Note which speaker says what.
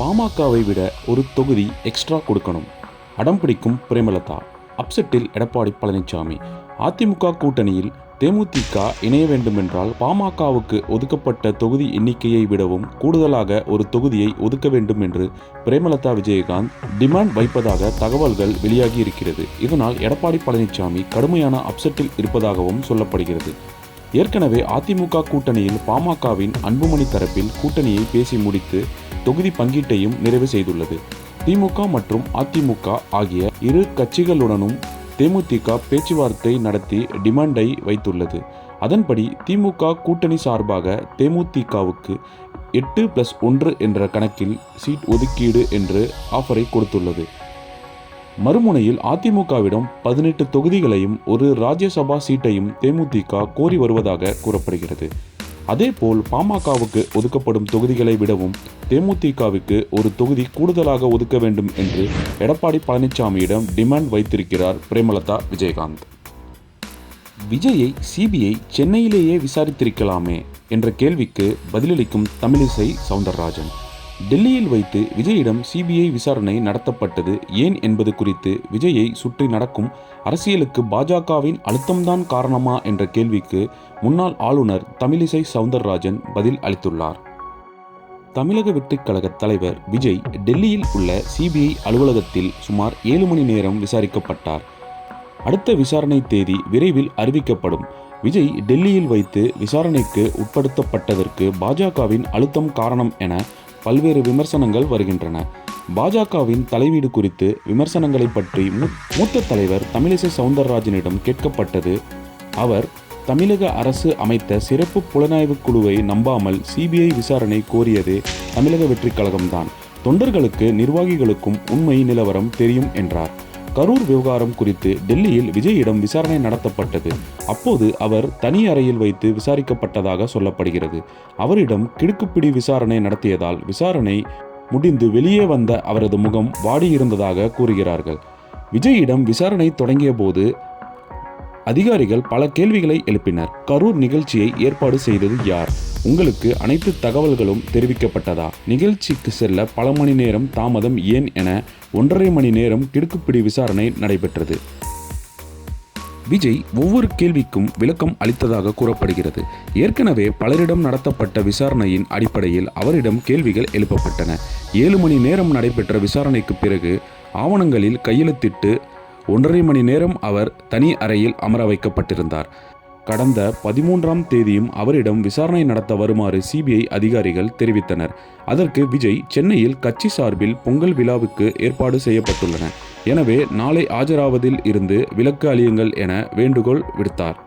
Speaker 1: பாமகவை விட ஒரு தொகுதி எக்ஸ்ட்ரா கொடுக்கணும். அடம் பிடிக்கும் பிரேமலதா. அப்செட்டில் எடப்பாடி பழனிசாமி அதிமுக கூட்டணியில் தேமுதிக இணைய வேண்டுமென்றால் பாமகவுக்கு ஒதுக்கப்பட்ட தொகுதி எண்ணிக்கையை விடவும் கூடுதலாக ஒரு தொகுதியை ஒதுக்க வேண்டும் என்று பிரேமலதா விஜயகாந்த் டிமாண்ட் வைப்பதாக தகவல்கள் வெளியாகி இருக்கிறது. இதனால் எடப்பாடி பழனிசாமி கடுமையான அப்செட்டில் இருப்பதாகவும் சொல்லப்படுகிறது. ஏற்கனவே அதிமுக கூட்டணியில் பாமகவின் அன்புமணி தரப்பில் கூட்டணியை பேசி முடித்து தொகுதி பங்கீட்டையும் நிறைவு செய்துள்ளது. திமுக மற்றும் அதிமுக ஆகிய இரு கட்சிகளுடனும் தேமுதிக பேச்சுவார்த்தை நடத்தி டிமாண்டை வைத்துள்ளது. அதன்படி திமுக கூட்டணி சார்பாக தேமுதிகவுக்கு எட்டு பிளஸ் ஒன்று என்ற கணக்கில் சீட் ஒதுக்கீடு என்று ஆஃபரை கொடுத்துள்ளது. மறுமுனையில் அதிமுகவிடம் பதினெட்டு தொகுதிகளையும் ஒரு ராஜ்யசபா சீட்டையும் தேமுதிக கோரி வருவதாக கூறப்படுகிறது. அதேபோல் பாமகவுக்கு ஒதுக்கப்படும் தொகுதிகளை விடவும் தேமுதிகவுக்கு ஒரு தொகுதி கூடுதலாக ஒதுக்க வேண்டும் என்று எடப்பாடி பழனிசாமியிடம் டிமாண்ட் வைத்திருக்கிறார் பிரேமலதா விஜயகாந்த். விஜயை சிபிஐ சென்னையிலேயே விசாரித்திருக்கலாமே என்ற கேள்விக்கு பதிலளிக்கும் தமிழிசை சவுந்தரராஜன். டெல்லியில் வைத்து விஜயிடம் சிபிஐ விசாரணை நடத்தப்பட்டது. ஏன் என்பது குறித்து விஜயை சுற்றி நடக்கும் அரசியலுக்கு பாஜகவின் அழுத்தம்தான் காரணமா என்ற கேள்விக்கு முன்னாள் ஆளுநர் தமிழிசை சவுந்தரராஜன் பதில் அளித்துள்ளார். தமிழக வெற்றிக் கழக தலைவர் விஜய் டெல்லியில் உள்ள சிபிஐ அலுவலகத்தில் சுமார் ஏழு மணி நேரம் விசாரிக்கப்பட்டார். அடுத்த விசாரணை தேதி விரைவில் அறிவிக்கப்படும். விஜய் டெல்லியில் வைத்து விசாரணைக்கு உட்படுத்தப்பட்டதற்கு பாஜகவின் அழுத்தம் காரணம் என பல்வேறு விமர்சனங்கள் வருகின்றன. பாஜகவின் தலையீடு குறித்து விமர்சனங்களை பற்றி மூத்த தலைவர் தமிழிசை சவுந்தரராஜனிடம் கேட்கப்பட்டது. அவர் தமிழக அரசு அமைத்த சிறப்பு புலனாய்வு குழுவை நம்பாமல் சிபிஐ விசாரணை கோரியது தமிழக வெற்றிக் கழகம்தான். தொண்டர்களுக்கு நிர்வாகிகளுக்கும் உண்மை நிலவரம் தெரியும் என்றார். கரூர் விவகாரம் குறித்து டெல்லியில் விஜயிடம் விசாரணை நடத்தப்பட்டது. அப்போது அவர் தனி அறையில் வைத்து விசாரிக்கப்பட்டதாக சொல்லப்படுகிறது. அவரிடம் கிடுக்குப்பிடி விசாரணை நடத்தியதால் விசாரணை முடிந்து வெளியே வந்த அவரது முகம் வாடியிருந்ததாக கூறுகிறார்கள். விஜயிடம் விசாரணை தொடங்கிய போது அதிகாரிகள் பல கேள்விகளை எழுப்பினர். கரூர் நிகழ்ச்சியை ஏற்பாடு செய்தது யார்? உங்களுக்கு அனைத்து தகவல்களும் தெரிவிக்கப்பட்டதா? நிகழ்ச்சிக்கு செல்ல பல மணி நேரம் தாமதம் ஏன் என ஒன்றரை மணி நேரம் கிடுக்குப்பிடி விசாரணை நடைபெற்றது. விஜய் ஒவ்வொரு கேள்விக்கும் விளக்கம் அளித்ததாக கூறப்படுகிறது. ஏற்கனவே பலரிடம் நடத்தப்பட்ட விசாரணையின் அடிப்படையில் அவரிடம் கேள்விகள் எழுப்பப்பட்டன. ஏழு மணி நேரம் நடைபெற்ற விசாரணைக்கு பிறகு ஆவணங்களில் கையெழுத்திட்டு ஒன்றரை மணி நேரம் அவர் தனி அறையில் அமர வைக்கப்பட்டிருந்தார். கடந்த பதிமூன்றாம் தேதியும் அவரிடம் விசாரணை நடத்த வருமாறு சிபிஐ அதிகாரிகள் தெரிவித்தனர். அதற்கு விஜய் சென்னையில் கட்சி சார்பில் பொங்கல் விழாவுக்கு ஏற்பாடு செய்யப்பட்டுள்ளன. எனவே நாளை ஆஜராவதில் இருந்து விலக்கு அளியுங்கள் என வேண்டுகோள் விடுத்தார்.